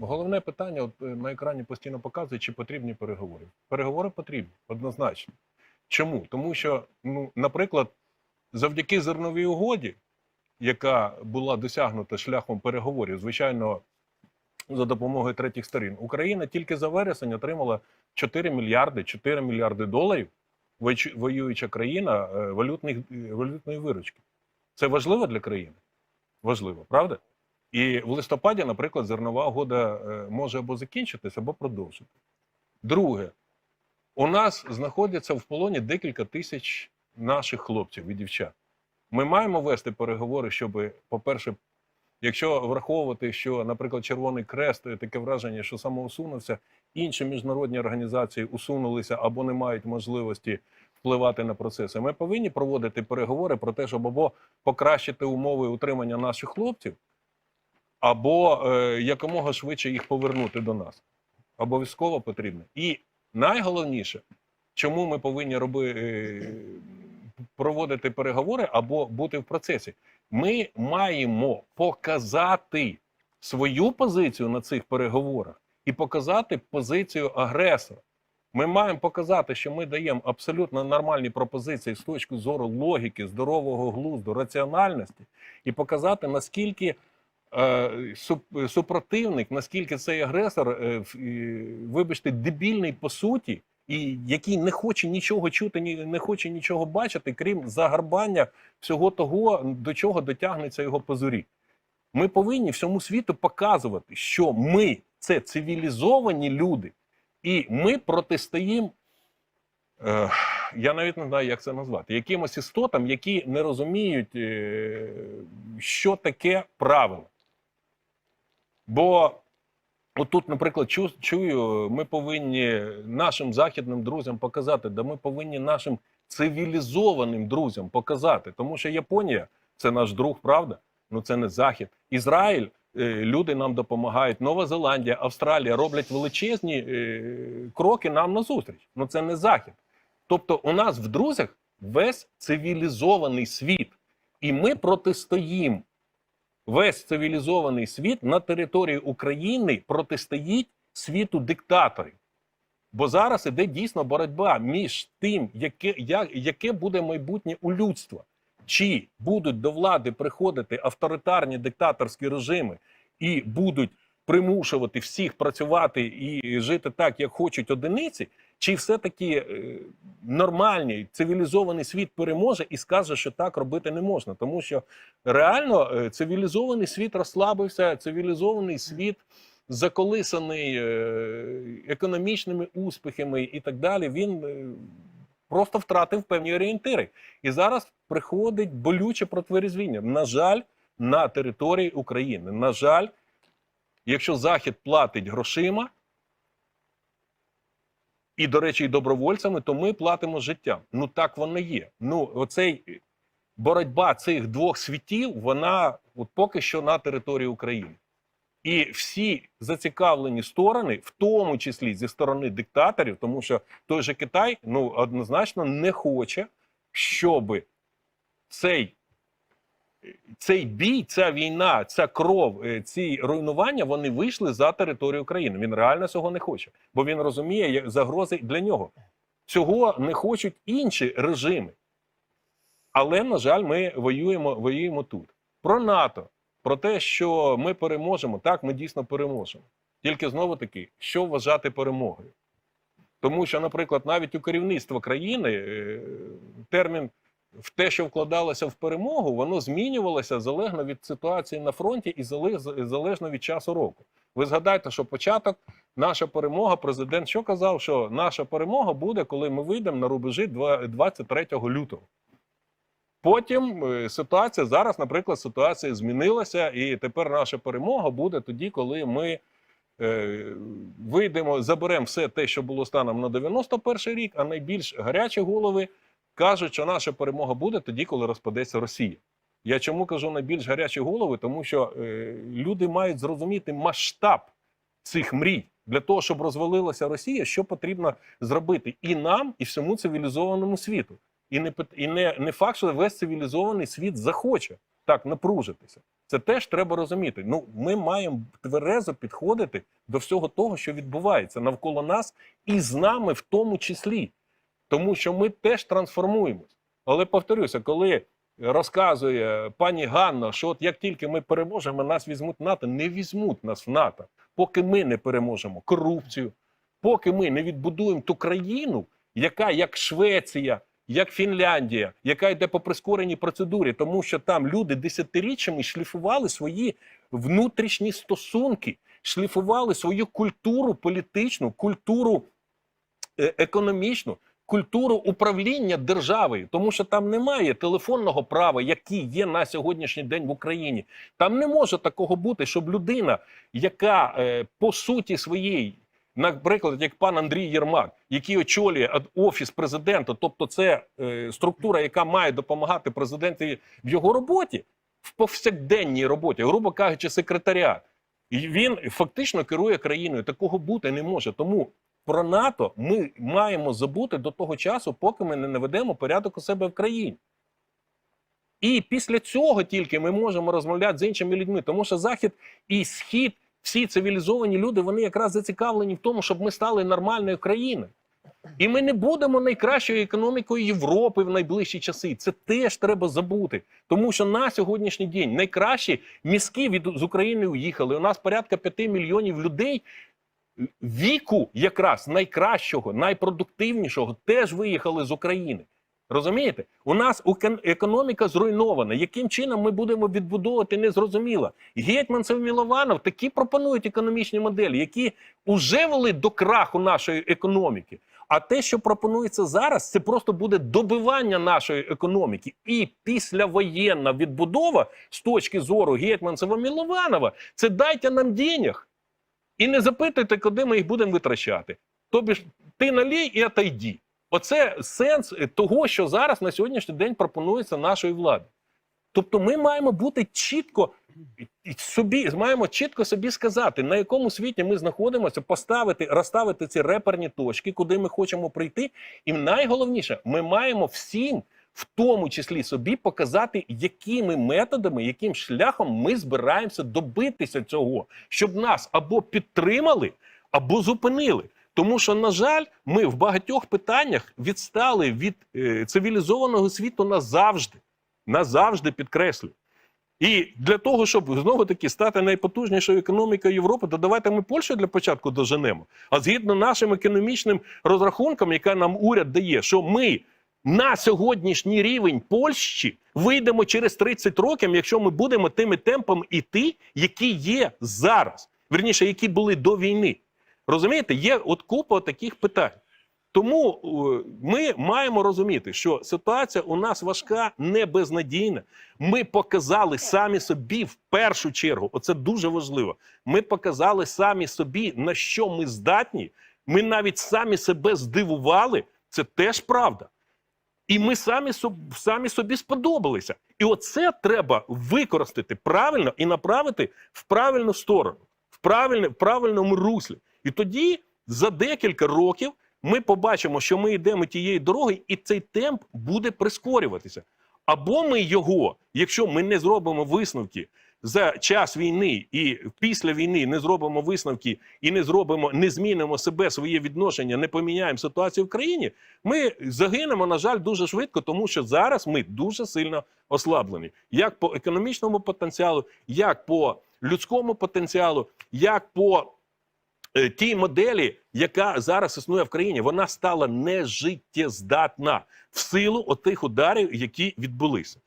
Головне питання, от е, на екрані постійно показує, чи потрібні переговори. Переговори потрібні, однозначно. Чому? Тому що, ну, наприклад, завдяки зерновій угоді, яка була досягнута шляхом переговорів, звичайно, за допомогою третіх сторін, Україна тільки за вересень отримала 4 мільярди 4 мільярди доларів, воююча країна е, валютних, е, валютної виручки. Це важливо для країни? Важливо, правда? І в листопаді, наприклад, зернова угода е, може або закінчитись, або продовжити. Друге, у нас знаходяться в полоні декілька тисяч наших хлопців і дівчат. Ми маємо вести переговори, щоб, по-перше, якщо враховувати, що, наприклад, Червоний Крест е, таке враження, що самоусунувся, інші міжнародні організації усунулися або не мають можливості впливати на процеси. Ми повинні проводити переговори про те, щоб або покращити умови утримання наших хлопців, або е, якомога швидше їх повернути до нас. Обов'язково потрібно. І найголовніше, чому ми повинні роби, е, проводити переговори або бути в процесі. Ми маємо показати свою позицію на цих переговорах і показати позицію агресора. Ми маємо показати, що ми даємо абсолютно нормальні пропозиції з точки зору логіки, здорового глузду, раціональності, і показати, наскільки супротивник, наскільки цей агресор, е, вибачте, дебільний по суті, і який не хоче нічого чути, не хоче нічого бачити, крім загарбання всього того, до чого дотягнеться його позорі. Ми повинні всьому світу показувати, що ми це цивілізовані люди, і ми протистоїмо. Е, я навіть не знаю, як це назвати, якимось істотам, які не розуміють, е, що таке правило. Бо отут, наприклад, чу, чую, ми повинні нашим західним друзям показати, да ми повинні нашим цивілізованим друзям показати. Тому що Японія це наш друг, правда? Ну це не захід. Ізраїль. е, Люди нам допомагають. Нова Зеландія, Австралія роблять величезні е, кроки нам назустріч. Ну це не захід. Тобто, у нас в друзях весь цивілізований світ, і ми протистоїмо. Весь цивілізований світ на території України протистоїть світу диктаторів. Бо зараз іде дійсно боротьба між тим, яке, я- яке буде майбутнє у людства. Чи будуть до влади приходити авторитарні диктаторські режими і будуть примушувати всіх працювати і жити так, як хочуть одиниці, чи все-таки е, нормальний цивілізований світ переможе і скаже, що так робити не можна, тому що реально е, цивілізований світ розслабився, цивілізований світ заколисаний е, економічними успіхами і так далі. Він просто втратив певні орієнтири. І зараз приходить болюче протверезвіння. На жаль, на території України. На жаль, якщо Захід платить грошима. І, до речі, і добровольцями, то ми платимо життям. Ну так воно є. Ну, оцей боротьба цих двох світів, вона от поки що на території України. І всі зацікавлені сторони, в тому числі зі сторони диктаторів, тому що той же Китай ну однозначно не хоче, щоб цей, цей бій, ця війна, ця кров, е, ці руйнування вони вийшли за територію України. Він реально цього не хоче, бо він розуміє загрози для нього. Цього не хочуть інші режими. Але, на жаль, ми воюємо, воюємо тут. Про НАТО, про те, що ми переможемо, так, ми дійсно переможемо. Тільки знову таки, що вважати перемогою? Тому що, наприклад, навіть у керівництва країни е, термін в те, що вкладалося в перемогу, воно змінювалося залежно від ситуації на фронті і залежно від часу року. Ви згадайте, що початок, наша перемога, президент що казав, що наша перемога буде, коли ми вийдемо на рубежі 23 лютого. Потім е, ситуація зараз, наприклад, ситуація змінилася, і тепер наша перемога буде тоді, коли ми е, вийдемо, заберемо все те, що було станом на 91 рік, а найбільш гарячі голови кажуть, що наша перемога буде тоді, коли розпадеться Росія. Я чому кажу найбільш гарячі голови? Тому що е, люди мають зрозуміти масштаб цих мрій для того, щоб розвалилася Росія, що потрібно зробити і нам, і всьому цивілізованому світу. І не і не, не факт, що весь цивілізований світ захоче так напружитися. Це теж треба розуміти. Ну, ми маємо тверезо підходити до всього того, що відбувається навколо нас, і з нами в тому числі. Тому що ми теж трансформуємось. Але повторюся, коли розказує пані Ганна, що от як тільки ми переможемо, нас візьмуть в НАТО, не візьмуть нас в НАТО, поки ми не переможемо корупцію, поки ми не відбудуємо ту країну, яка як Швеція, як Фінляндія, яка йде по прискореній процедурі, тому що там люди десятиріччями шліфували свої внутрішні стосунки, шліфували свою культуру політичну, культуру е, економічну, культуру управління державою, тому що там немає телефонного права, який є на сьогоднішній день в Україні. Там не може такого бути, щоб людина, яка е, по суті своєї, наприклад, як пан Андрій Єрмак, який очолює офіс президента, тобто це е, структура, яка має допомагати президентові в його роботі, в повсякденній роботі, грубо кажучи, секретаріат. І він фактично керує країною. Такого бути не може. Тому про НАТО ми маємо забути до того часу, поки ми не наведемо порядок у себе в країні. І після цього тільки ми можемо розмовляти з іншими людьми, тому що Захід і Схід, всі цивілізовані люди, вони якраз зацікавлені в тому, щоб ми стали нормальною країною. І ми не будемо найкращою економікою Європи в найближчі часи. Це теж треба забути. Тому що на сьогоднішній день найкращі мізки від з України уїхали. У нас порядка 5 мільйонів людей віку, якраз найкращого, найпродуктивнішого, теж виїхали з України. Розумієте? У нас економіка зруйнована. Яким чином ми будемо відбудовувати, незрозуміло. Гетьманцев Мілованов такі пропонують економічні моделі, які вже вели до краху нашої економіки. А те, що пропонується зараз, це просто буде добивання нашої економіки. І післявоєнна відбудова з точки зору Гетьманцева Мілованова це дайте нам денег. І не запитуйте, куди ми їх будемо витрачати. Тобі ж ти налій і отойди. Оце сенс того, що зараз на сьогоднішній день пропонується нашої влади. Тобто, ми маємо бути чітко собі, маємо чітко собі сказати, на якому світі ми знаходимося, поставити, розставити ці реперні точки, куди ми хочемо прийти. І найголовніше, ми маємо всім, в тому числі собі, показати, якими методами, яким шляхом ми збираємося добитися цього, щоб нас або підтримали, або зупинили. Тому що, на жаль, ми в багатьох питаннях відстали від е, цивілізованого світу назавжди. Назавжди підкреслю. І для того, щоб знову таки стати найпотужнішою економікою Європи, то давайте ми Польщу для початку доженемо. А згідно нашим економічним розрахункам, яка нам уряд дає, що ми на сьогоднішній рівень Польщі вийдемо через 30 років, якщо ми будемо тими темпами іти, які є зараз, верніше, які були до війни. Розумієте, є от купа таких питань. Тому е, ми маємо розуміти, що ситуація у нас важка, не безнадійна. Ми показали самі собі в першу чергу, оце дуже важливо. Ми показали самі собі, на що ми здатні. Ми навіть самі себе здивували. Це теж правда. І ми самі, самі собі сподобалися. І оце треба використати правильно і направити в правильну сторону, в, правильне, в правильному руслі. І тоді за декілька років ми побачимо, що ми йдемо тією дорогою, і цей темп буде прискорюватися. Або ми його, якщо ми не зробимо висновки за час війни і після війни не зробимо висновки і не зробимо, не змінимо себе, своє відношення, не поміняємо ситуацію в країні, ми загинемо, на жаль, дуже швидко, тому що зараз ми дуже сильно ослаблені, як по економічному потенціалу, як по людському потенціалу, як по е, тій моделі, яка зараз існує в країні, вона стала нежиттєздатна в силу отих ударів, які відбулися.